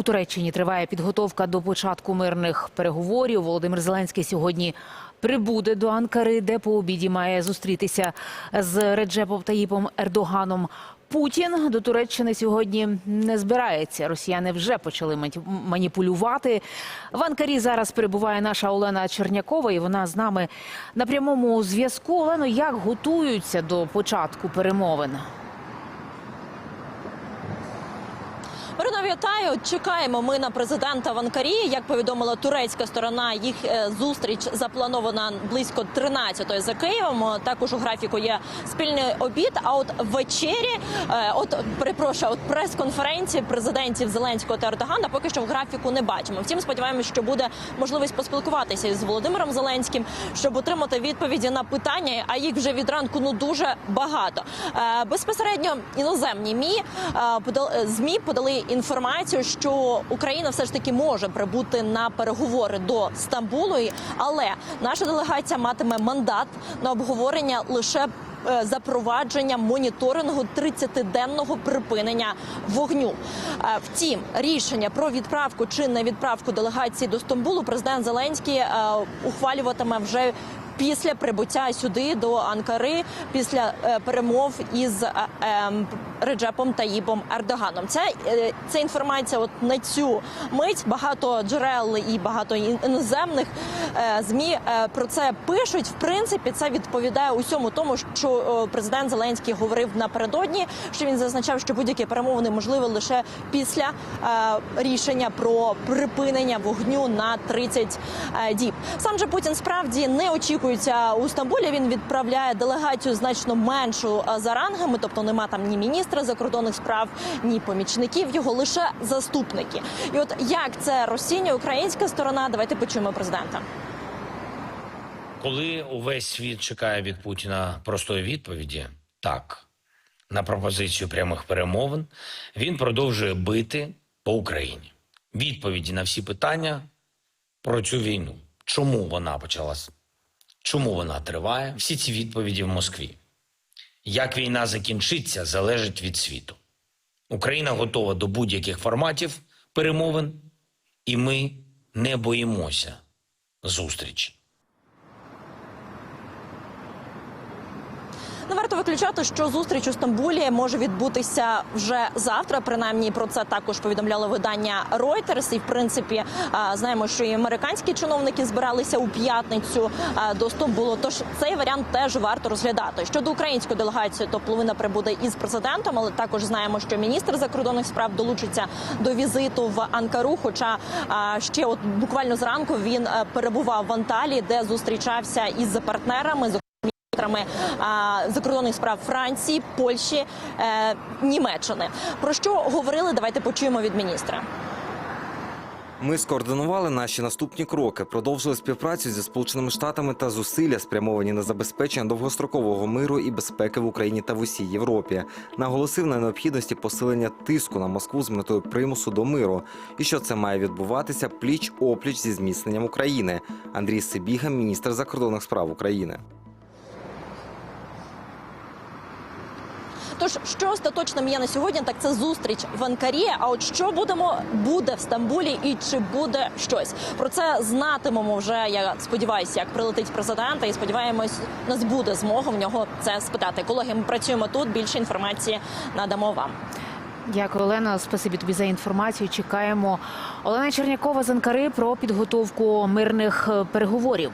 У Туреччині триває підготовка до початку мирних переговорів. Володимир Зеленський сьогодні прибуде до Анкари, де по обіді має зустрітися з Реджепом Таїпом Ердоганом. Путін до Туреччини сьогодні не збирається. Росіяни вже почали маніпулювати. В Анкарі зараз перебуває наша Олена Чернякова, і вона з нами на прямому зв'язку. Олено, як готуються до початку перемовин? Вітаю. Чекаємо ми на президента в Анкарі. Як повідомила турецька сторона, їх е, зустріч запланована близько 13-ї за Києвом. Також у графіку є спільний обід. А от ввечері, е, от перепрошую, от прес-конференції президентів Зеленського та Ердогана поки що в графіку не бачимо. Втім, сподіваємося, що буде можливість поспілкуватися із Володимиром Зеленським, щоб отримати відповіді на питання. А їх вже від ранку ну дуже багато. Е, Безпосередньо іноземні мі е, е, змі подали інформацію, що Україна все ж таки може прибути на переговори до Стамбулу, але наша делегація матиме мандат на обговорення лише. е, Запровадження моніторингу 30-денного припинення вогню. Е, Втім, рішення про відправку чи не відправку делегації до Стамбулу президент Зеленський е, ухвалюватиме вже після прибуття сюди до Анкари, після перемов із ем, Реджепом Таїбом Ердоганом. Це, це інформація. От на цю мить багато джерел і багато іноземних е, змі е, про це пишуть. В принципі, це відповідає усьому тому, що президент Зеленський говорив напередодні. Що він зазначав, що будь-які перемовини можливі лише після е, рішення про припинення вогню на 30 е, діб. Сам же Путін справді не очікується у Стамбулі. Він відправляє делегацію значно меншу за рангами, тобто нема там ні міністра закордонних справ, ні помічників. Його лише заступники. І от як це розцінює українська сторона? Давайте почуємо президента. Коли увесь світ чекає від Путіна простої відповіді, так, на пропозицію прямих перемовин, він продовжує бити по Україні. Відповіді на всі питання про цю війну. Чому вона почалась? Чому вона триває? Всі ці відповіді в Москві. Як війна закінчиться, залежить від світу. Україна готова до будь-яких форматів перемовин, і ми не боїмося зустрічі. Не варто виключати, що зустріч у Стамбулі може відбутися вже завтра. Принаймні про це також повідомляло видання Reuters. І в принципі знаємо, що і американські чиновники збиралися у п'ятницю до Стамбулу. Тож цей варіант теж варто розглядати. Щодо української делегації, то половина прибуде із президентом, але також знаємо, що міністр закордонних справ долучиться до візиту в Анкару. Хоча ще от буквально зранку він е, перебував в Анталії, де зустрічався із партнерами. Міністрами закордонних справ Франції, Польщі, е, Німеччини. Про що говорили? Давайте почуємо від міністра. Ми скоординували наші наступні кроки, продовжили співпрацю зі сполученими штатами та зусилля, спрямовані на забезпечення довгострокового миру і безпеки в Україні та в усій Європі. Наголосив на необхідності посилення тиску на Москву з метою примусу до миру, і що це має відбуватися пліч опліч зі зміцненням України. Андрій Сибіга, міністр закордонних справ України. Тож, що остаточним є на сьогодні, так це зустріч в Анкарі. А от що будемо буде в Стамбулі, і чи буде щось про це знатимемо вже. Я сподіваюся, як прилетить президент, і сподіваємось, нас буде змога в нього це спитати. Колеги, ми працюємо тут. Більше інформації надамо вам. Дякую, Олена. Спасибі тобі за інформацію. Чекаємо Олена Чернякова з Анкари про підготовку мирних е, переговорів.